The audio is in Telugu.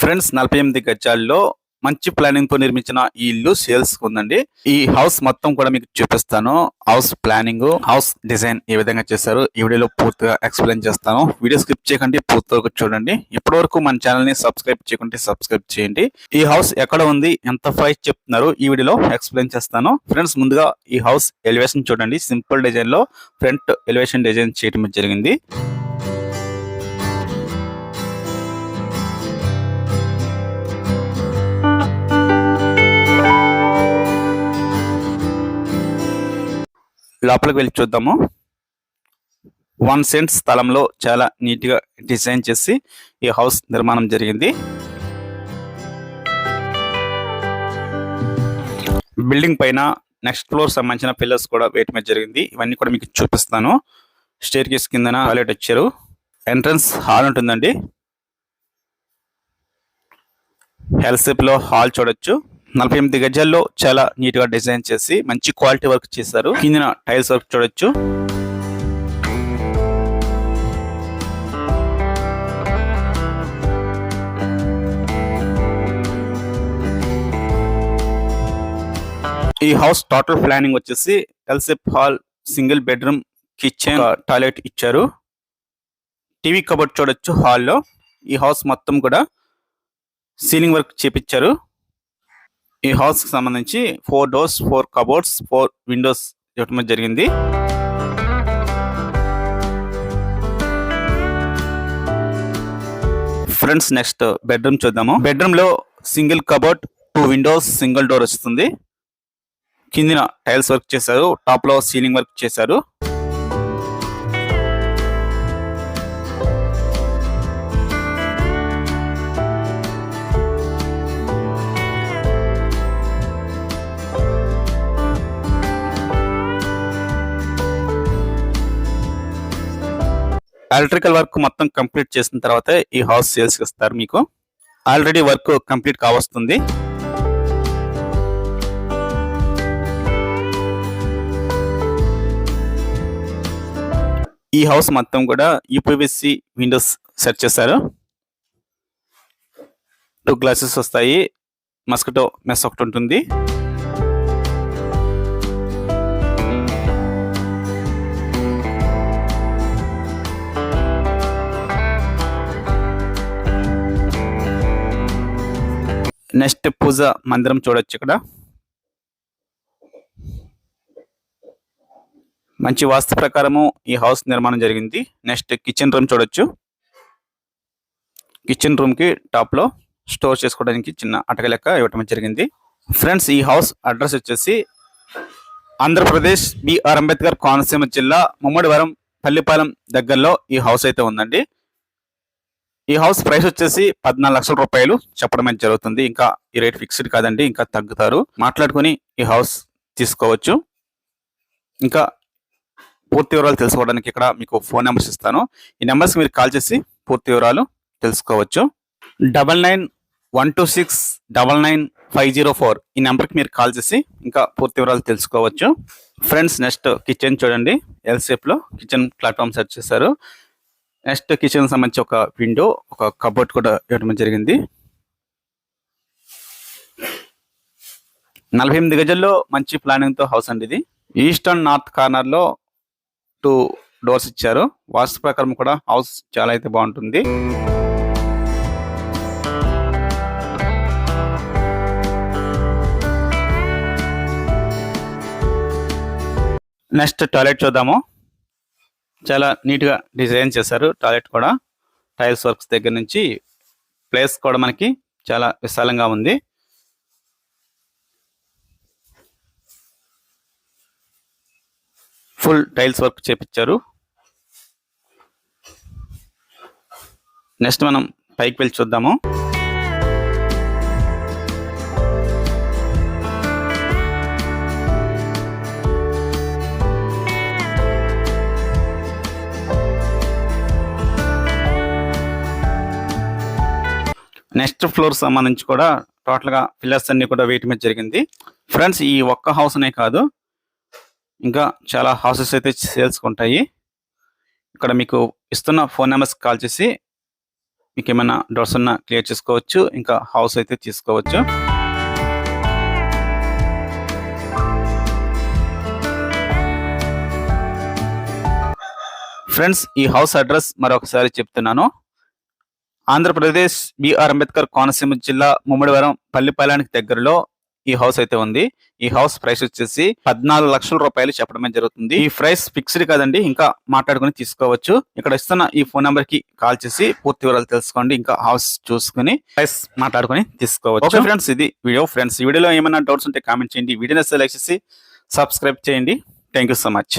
ఫ్రెండ్స్ నలభై ఎనిమిది గజాల్లో మంచి ప్లానింగ్తో నిర్మించిన ఈ ఇల్లు సేల్స్ ఉందండి. ఈ హౌస్ మొత్తం కూడా మీకు చూపిస్తాను. హౌస్ ప్లానింగ్ హౌస్ డిజైన్ ఏ విధంగా చేశారు ఈ వీడియోలో పూర్తిగా ఎక్స్ప్లెయిన్ చేస్తాను. వీడియో స్కిప్ చేయకండి పూర్తిగా చూడండి. ఇప్పటి వరకు మన ఛానల్ని సబ్స్క్రైబ్ చేయకుంటే సబ్స్క్రైబ్ చేయండి. ఈ హౌస్ ఎక్కడ ఉంది ఎంత ప్రైస్ చెప్తున్నారు ఈ వీడియోలో ఎక్స్ప్లెయిన్ చేస్తాను. ఫ్రెండ్స్ ముందుగా ఈ హౌస్ ఎలివేషన్ చూడండి. సింపుల్ డిజైన్లో ఫ్రంట్ ఎలివేషన్ డిజైన్ చేయడం జరిగింది. లోపలికి వెళ్ళి చూద్దాము. వన్ సెంట్ స్థలంలో చాలా నీట్గా డిజైన్ చేసి ఈ హౌస్ నిర్మాణం జరిగింది. బిల్డింగ్ పైన నెక్స్ట్ ఫ్లోర్ సంబంధించిన పిల్లర్స్ కూడా వేయటం జరిగింది. ఇవన్నీ కూడా మీకు చూపిస్తాను. స్టేర్ కేస్ కిందన టాయిలెట్ వచ్చారు ఎంట్రన్స్ హాల్ ఉంటుందండి. హెల్సేప్లో హాల్ చూడొచ్చు. నలభై ఎనిమిది గజాల్లో చాలా నీట్గా డిజైన్ చేసి మంచి క్వాలిటీ వర్క్ చేశారు. కింద టైల్స్ వర్క్ చూడొచ్చు. ఈ హౌస్ టోటల్ ప్లానింగ్ వచ్చేసి L shape hall single bedroom kitchen toilet ఇచ్చారు. టీవీ కబోర్డ్ చూడొచ్చు హాల్లో. ఈ హౌస్ మొత్తం కూడా సీలింగ్ వర్క్ చేపించారు ఈ హౌస్కి సంబంధించి four doors four cupboards four windows ఇవ్వటం జరిగింది. ఫ్రెండ్స్ నెక్స్ట్ బెడ్రూమ్ చూద్దాము. బెడ్రూమ్లో single cupboard two windows single door వస్తుంది. కిందిన టైల్స్ వర్క్ చేశారు టాప్లో సీలింగ్ వర్క్ చేశారు. ఎలక్ట్రికల్ వర్క్ మొత్తం కంప్లీట్ చేసిన తర్వాత ఈ హౌస్ సేల్స్ ఇస్తారు మీకు. ఆల్రెడీ వర్క్ కంప్లీట్ కావస్తుంది. ఈ హౌస్ మొత్తం కూడా యూపీవీసీ విండోస్ సెట్ చేశారు. టూ గ్లాసెస్ వస్తాయి. మస్కిటో మెస్ ఒకటి ఉంటుంది. నెక్స్ట్ పూజ మందిరం చూడొచ్చు ఇక్కడ. మంచి వాస్తు ప్రకారము ఈ హౌస్ నిర్మాణం జరిగింది. నెక్స్ట్ కిచెన్ రూమ్ చూడొచ్చు. కిచెన్ రూమ్కి టాప్లో స్టోర్ చేసుకోవడానికి చిన్న అటక లెక్క ఇవ్వటం జరిగింది. ఫ్రెండ్స్ ఈ హౌస్ అడ్రస్ వచ్చేసి ఆంధ్రప్రదేశ్ బిఆర్ అంబేద్కర్ కోనసీమ జిల్లా ముమ్మడివరం పల్లిపాలెం దగ్గరలో ఈ హౌస్ అయితే ఉందండి. ఈ హౌస్ ప్రైస్ వచ్చేసి పద్నాలుగు లక్షల రూపాయలు చెప్పడం జరుగుతుంది. ఇంకా ఈ రేట్ ఫిక్స్డ్ కాదండి ఇంకా తగ్గుతారు. మాట్లాడుకుని ఈ హౌస్ తీసుకోవచ్చు. ఇంకా పూర్తి వివరాలు తెలుసుకోవడానికి ఇక్కడ మీకు ఫోన్ నెంబర్స్ ఇస్తాను. ఈ నెంబర్స్ మీరు కాల్ చేసి పూర్తి వివరాలు తెలుసుకోవచ్చు. Double nine one two six double nine five zero four ఈ నెంబర్కి మీరు కాల్ చేసి ఇంకా పూర్తి వివరాలు తెలుసుకోవచ్చు. ఫ్రెండ్స్ నెక్స్ట్ కిచెన్ చూడండి. ఎల్లో కిచెన్ ప్లాట్ఫామ్ సెర్చ్ చేశారు. నెక్స్ట్ కిచెన్ సంబంధించి ఒక విండో ఒక కబోర్డ్ కూడా ఇవ్వడం జరిగింది. నలభై ఎనిమిది గజల్లో మంచి ప్లానింగ్తో హౌస్ అండి ఇది. ఈస్ట్ అండ్ నార్త్ కార్నర్లో టూ డోర్స్ ఇచ్చారు. వాస్తు ప్రకారం కూడా హౌస్ చాలా అయితే బాగుంటుంది. నెక్స్ట్ టాయిలెట్ చూద్దాము. చాలా నీట్గా డిజైన్ చేశారు. టాయిలెట్ కూడా టైల్స్ వర్క్స్ దగ్గర నుంచి ప్లేస్ కూడా మనకి చాలా విశాలంగా ఉంది. ఫుల్ టైల్స్ వర్క్ చేపించారు నెక్స్ట్ మనం పైకి వెళ్ళి చూద్దాము. నెక్స్ట్ ఫ్లోర్ సంబంధించి కూడా టోటల్గా పిల్లర్స్ అన్ని కూడా వేయటం జరిగింది. ఫ్రెండ్స్ ఈ ఒక్క హౌస్ అనే కాదు ఇంకా చాలా హౌసెస్ అయితే సేల్స్ ఉంటాయి. ఇక్కడ మీకు ఇస్తున్న ఫోన్ నెంబర్స్ కాల్ చేసి మీకు ఏమైనా డౌట్స్ ఉన్నా క్లియర్ చేసుకోవచ్చు ఇంకా హౌస్ అయితే తీసుకోవచ్చు. ఫ్రెండ్స్ ఈ హౌస్ అడ్రస్ మరొకసారి చెప్తున్నాను. ఆంధ్రప్రదేశ్ బిఆర్ అంబేద్కర్ కోనసీమ జిల్లా ముమ్మడివరం పల్లిపాలెనికి దగ్గరలో ఈ హౌస్ అయితే ఉంది. ఈ హౌస్ ప్రైస్ వచ్చేసి పద్నాలుగు లక్షల రూపాయలు చెప్పడమే జరుగుతుంది. ఈ ప్రైస్ ఫిక్స్డ్ కాదండి ఇంకా మాట్లాడుకుని తీసుకోవచ్చు. ఇక్కడ ఇస్తున్న ఈ ఫోన్ నెంబర్కి కాల్ చేసి పూర్తి వివరాలు తెలుసుకోండి ఇంకా హౌస్ చూసుకుని ప్రైస్ మాట్లాడుకుని తీసుకోవచ్చు. ఓకే ఫ్రెండ్స్ ఇది వీడియో. ఫ్రెండ్స్ ఈ వీడియోలో ఏమైనా డౌట్స్ ఉంటే కామెంట్ చేయండి. వీడియోని సెలెక్ట్ చేసి సబ్స్క్రైబ్ చేయండి. Thank you so much.